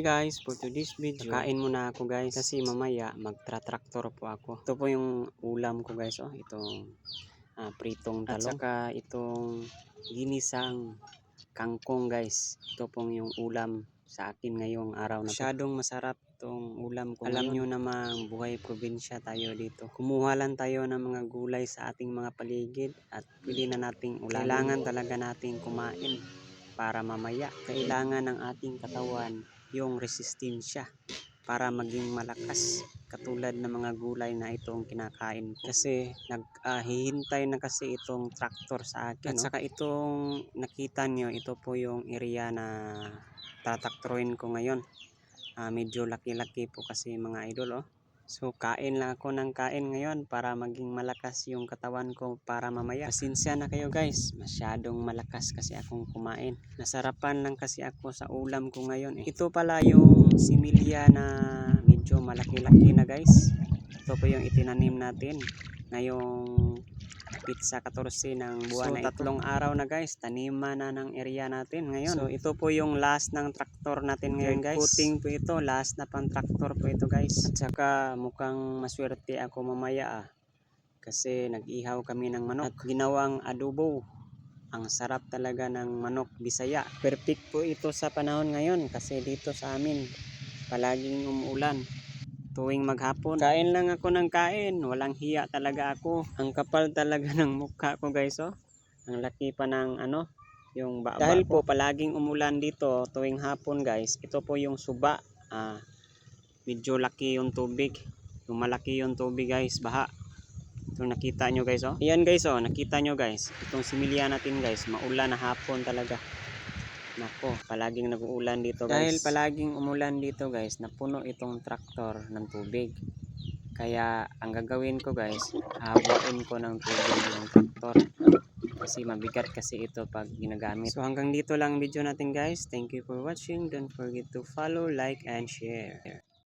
Hi guys, for today's video, kain muna ako guys kasi mamaya magtra-tractor po ako. Ito po yung ulam ko guys, oh, itong ah, pritong talong. At saka itong ginisang kangkong guys. Ito pong yung ulam sa akin ngayong araw na. Masyadong masarap itong ulam ko. Alam nyo namang buhay probinsya tayo dito. Kumuha lang tayo ng mga gulay sa ating mga paligid at pili na nating ulam. Kailangan talaga nating kumain para mamaya kailangan ng ating katawan yung resistensya para maging malakas katulad ng mga gulay na itong kinakain. Kasi naghihintay na kasi itong tractor sa akin at no? saka itong nakita nyo ito po yung area na tatakturin ko ngayon. Ah, medyo laki-laki po kasi mga idol oh So kain lang ako ng kain ngayon para maging malakas yung katawan ko para mamaya. Pasensya na kayo guys, masyadong malakas kasi akong kumain. Nasarapan lang kasi ako sa ulam ko ngayon. Eh. Ito pala yung similya na medyo malaki-laki na guys. Ito po yung itinanim natin ngayong pizza 14 ng buwan So, na tatlong araw na guys, taniman na ng area natin ngayon. So ito po yung last ng traktor natin ngayon guys. Puting po ito, last na pang traktor po ito guys. At saka mukhang maswerte ako mamaya ah. Kasi nag-ihaw kami ng manok. At ginawang adobo. Ang sarap talaga ng manok bisaya. Perfect po ito sa panahon ngayon kasi dito sa amin palaging umuulan tuwing maghapon. Kain lang ako ng kain. Walang hiya talaga ako. Ang kapal talaga ng mukha ko guys oh. Ang laki pa ng ano, yung baba Dahil po palaging umulan dito tuwing hapon guys. Ito po yung suba. Ah, medyo laki yung tubig. Yung malaki yung tubig guys, baha. Ito nakita nyo guys oh. Ayan guys oh, nakita nyo guys. Itong similya natin guys, maulan na hapon talaga. Nako, palaging nag-uulan dito guys. Dahil palaging umulan dito guys, napuno itong traktor ng tubig. Kaya ang gagawin ko guys, hawain ko ng tubig yung traktor. Kasi mabigat kasi ito pag ginagamit. So hanggang dito lang ang video natin guys. Thank you for watching. Don't forget to follow, like, and share.